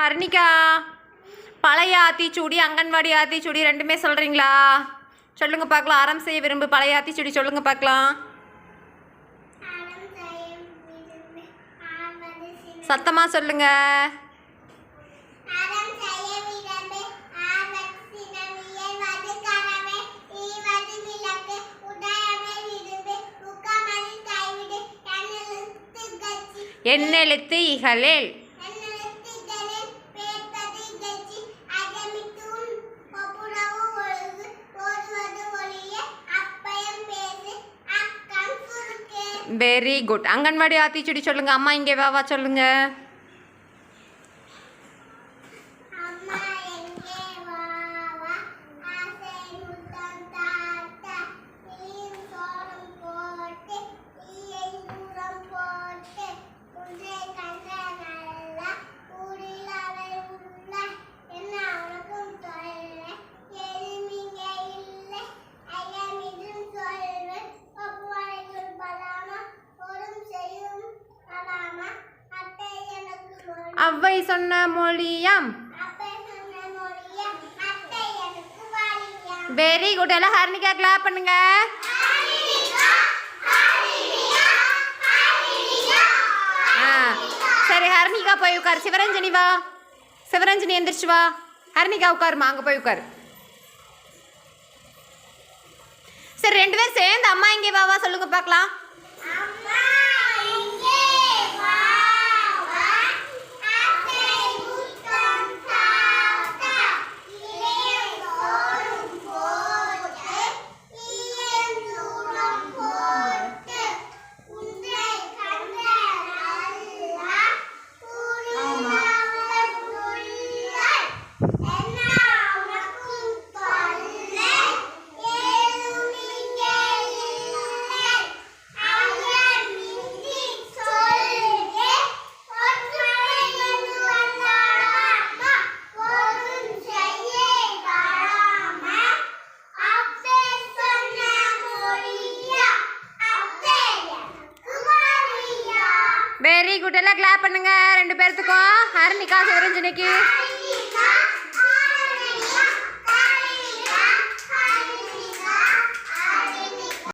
ஹர்னிகா பழைய ஆத்திச்சூடி அங்கன்வாடி ஆத்திச்சூடி ரெண்டுமே சொல்கிறீங்களா சொல்லுங்க பார்க்கலாம். அறம் செய்ய விரும்பு பழைய ஆத்திச்சூடி சொல்லுங்க பார்க்கலாம். சத்தமாக சொல்லுங்கள் என்ன எழுத்து சினம். சொல்லுங்க வெரி குட் அங்கன்வாடி ஆத்திச்சுடி சொல்லுங்க. அம்மா இங்கே வா வா சொல்லுங்க. அவ்வை சொன்ன மொழியாம். வெரி குட் எல்லாம் ஹர்னிகா கிளாப் பண்ணுங்க. ஆ சரி ஹர்னிகா போய் உட்காரு. சிவரஞ்சனி வா. சிவரஞ்சனி எந்திரிச்சு வா. ஹர்னிகா உட்காருமா அங்கே போய் உட்காரு. சரி ரெண்டு பேரும் சேர்ந்து அம்மா இங்கே வா வா சொல்லுங்க பார்க்கலாம். Yeah. வெரி குட் எல்லாம் கிளாப் பண்ணுங்க. ரெண்டு பேர்த்துக்கும். ஹர்னிகா சிவரஞ்சனிக்கு